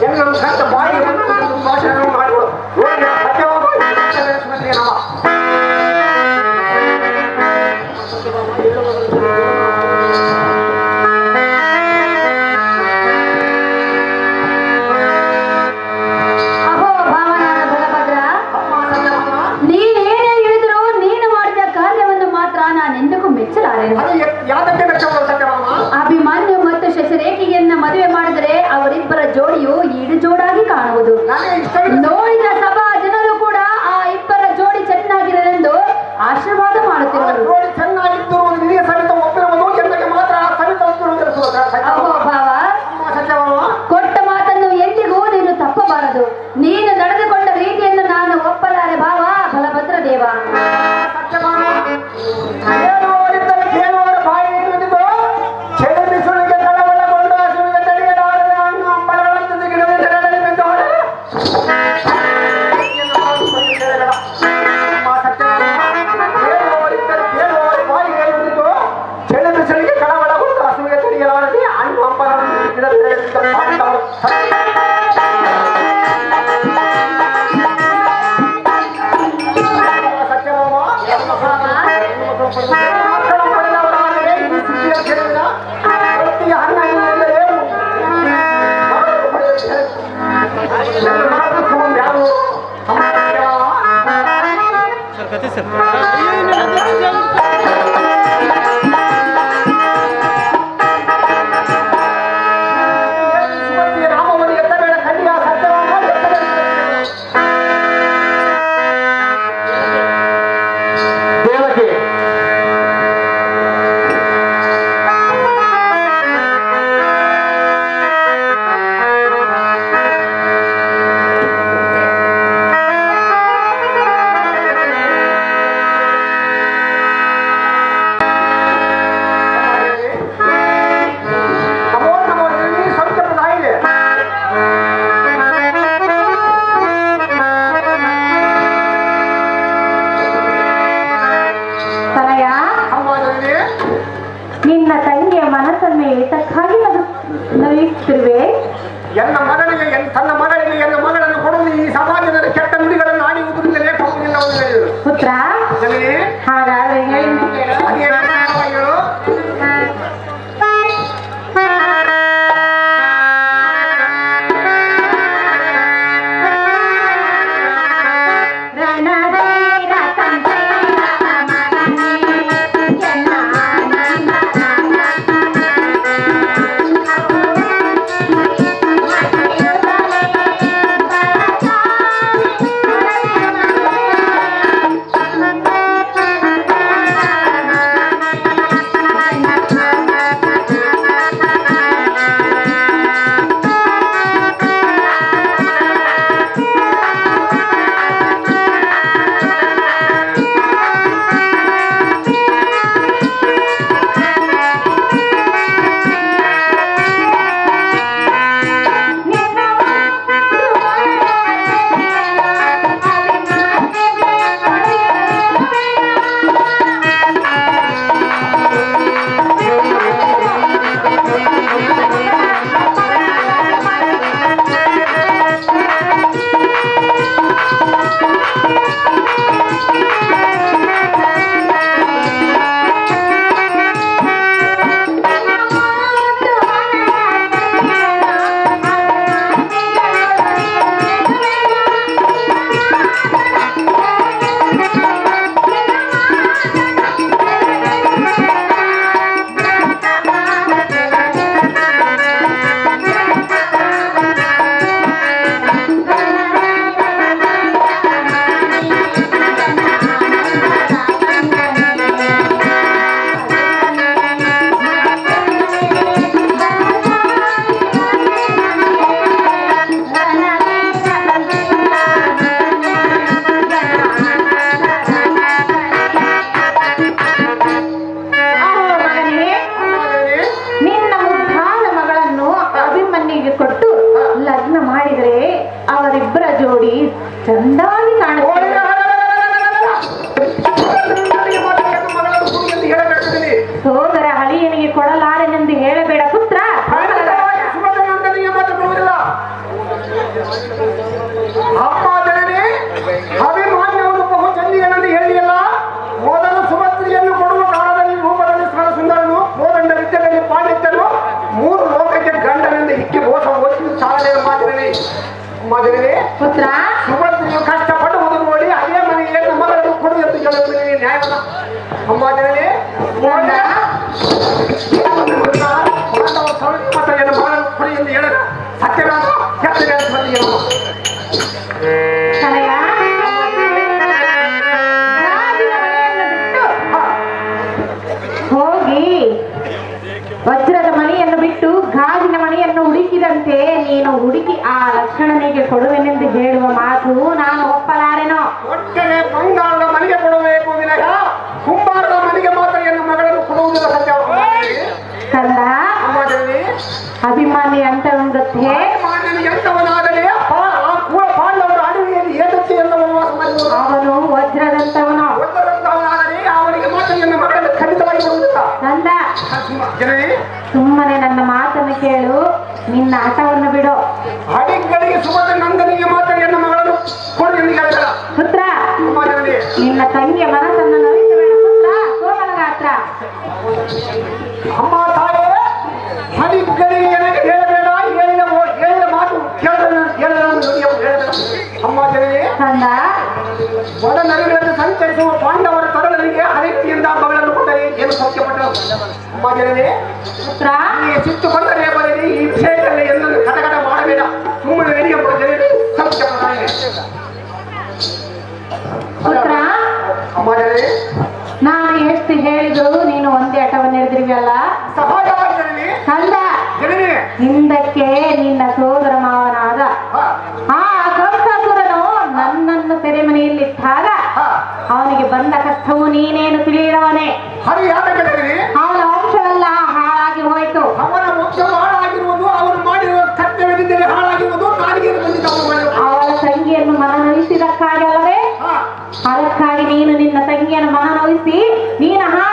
எங்களுக்கு சேர்ந்த பாய் ಅಭಿಮಾನಿ ಅಂತ ಒಂದು ಎಂತವನಾದರೆ ಆ ಕೂಡ ಪಾಂಡವರು ಅಡವಿಯಲ್ಲಿ ಏತಕ್ಕೆ ಎಂದು ವನವಾಸ ಮಾಡಿದವರು ಅವನು ವಜ್ರದಂತವನು ಅವನಿಗೆ ಮಾತ್ರ ನನ್ನ ಖಂಡಿತವಾಗಿ ಸುಮ್ಮನೆ ನನ್ನ ಮಾತನ್ನು ಕೇಳು ನಿನ್ನ ಹಠವನ್ನು ಬಿಡು. ಅಡಿಗಳಿಗೆ ಸುಭದ್ರ ನಂದನಿಗೆ ಮಾತ್ರ ನನ್ನ ಮಗಳನ್ನು ಕೊಡು ಎಂದು ಹೇಳಿದಳ ಪುತ್ರ ನಿನ್ನ ತಂಗಿಯ ಮನಸ್ಸನ್ನು ನವಿಸಬೇಡ ಪುತ್ರ. ಸೋಮನ ಗಾತ್ರ ಒಡ ಸಂಚರಿಸುವ ಪಾಂಡವರ ತರಳರಿಗೆ ಅರಿತಿಯಿಂದ ಮಗಳನ್ನು ಕೊಟ್ಟರೆ ಏನು ಸೌಖ್ಯಪಟ್ಟರು ಅಮ್ಮ ಈ ಸಿಟ್ಟು ಬಂದರೆ ಬರಲಿ ಈ ವಿಷಯದಲ್ಲಿ ಎಲ್ಲನ್ನು ಕಟಕಟ ಮಾಡಬೇಡ. ಸುಮ್ಮನೆ ಹೇಳಿ ಎಂಬ ಜನರಿಗೆ ಸೌಖ್ಯಪಟ್ಟ ಅಮ್ಮ ಜನನಿ ನಾನು ಎಷ್ಟು ಹೇಳಿದ್ರು ನೀನು ಒಂದೇ ಆಟವನ್ನು ಹಿಡಿದಿರುವಲ್ಲ ಅಲ್ಲ ಸಹೋದರ ಕಂದ ಹಿಂದಕ್ಕೆ ನಿನ್ನ ಬಂದ ಕಷ್ಟವು ನೀನೇನು ತಿಳಿಯದವನೇ? ಹರಿ ಯಾತಕ್ಕೆ ಅವನ ವಂಶವೆಲ್ಲ ಹಾಳಾಗಿ ಹೋಯಿತು. ಅವನ ವಂಶ ಹಾಳಾಗಿರುವುದು ಅವನು ಮಾಡಿರುವ ಕರ್ತವ್ಯದಿಂದಲೇ ಹಾಳಾಗಿರುವುದು ಕಾಲಿಗೆ ಅವಳ ತಂಗಿಯನ್ನು ಮನನೊಲಿಸಿದಕ್ಕಾಗಲ್ಲವೇ ಅಲ್ಲವೇ? ಅದಕ್ಕಾಗಿ ನೀನು ನಿನ್ನ ತಂಗಿಯನ್ನು ಮನನೊಲಿಸಿ ನೀನು ಹಾಳಾಗಬೇಡ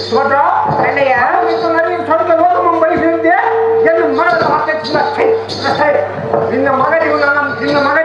ಸುಭದ್ರಾ ಅಣ್ಣಯ್ಯ ನೀನು ಸ್ವಲ್ಪ ಲೋಕಮಂ ಬಯಸಿದ್ದೆ ಎಲ್ಲಿ ಮರದ ಮತ್ತೆ ನಿನ್ನ ಮಗನಿಗೂ ನಾನು ನಿನ್ನ ಮಗ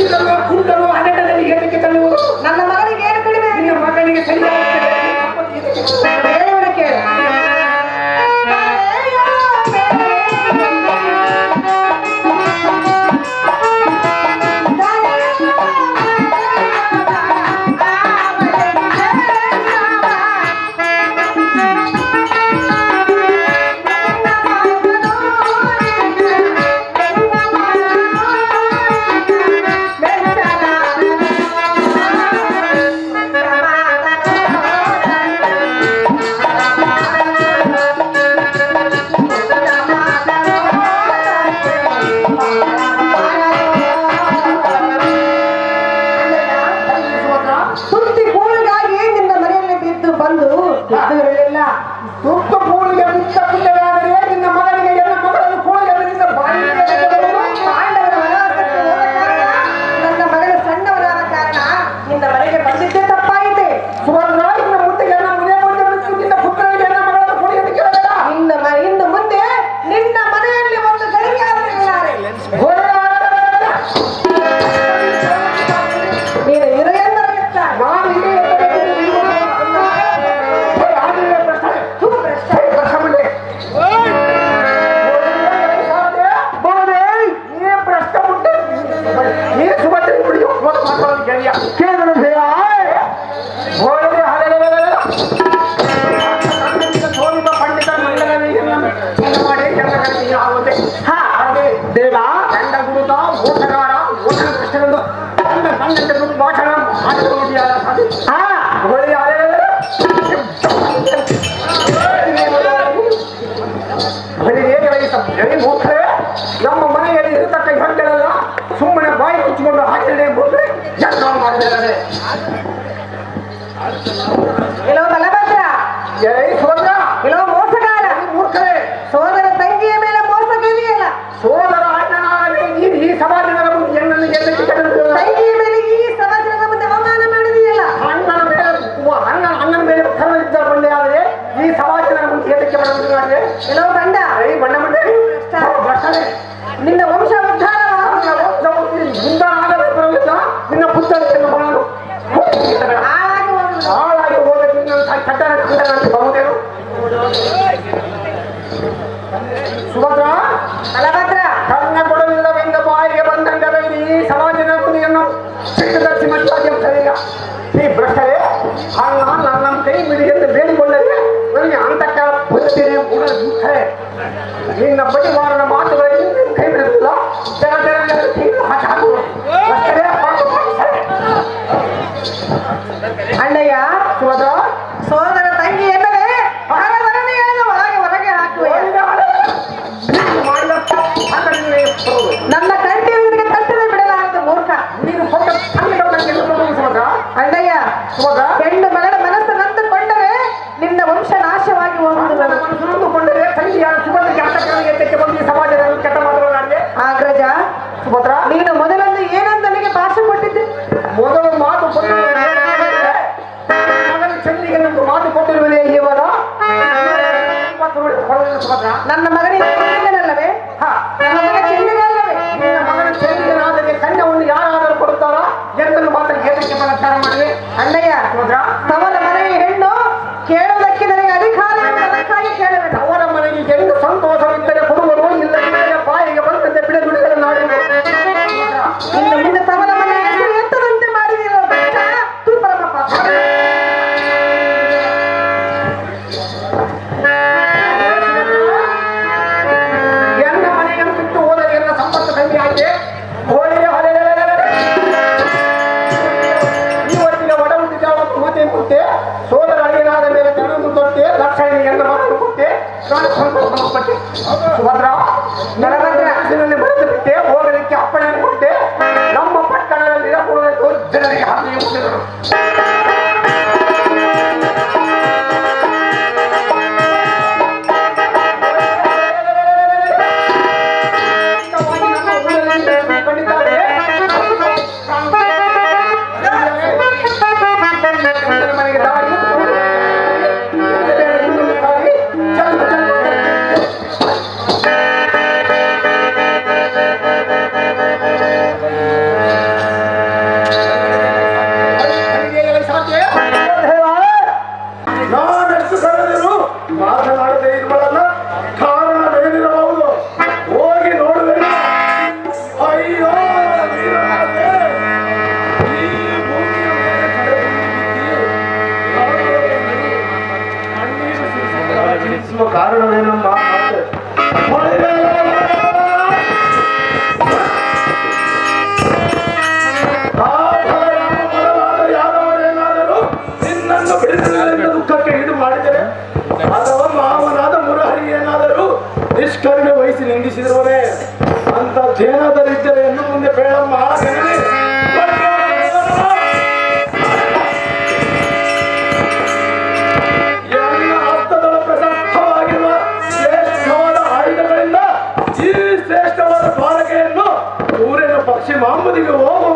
జిల్లాలో కుంటలో ಇರಲಿಲ್ಲ ತುರ್ತು কে உட்கார முடியும் அல்லையா மாம்பதிக்கு ஓம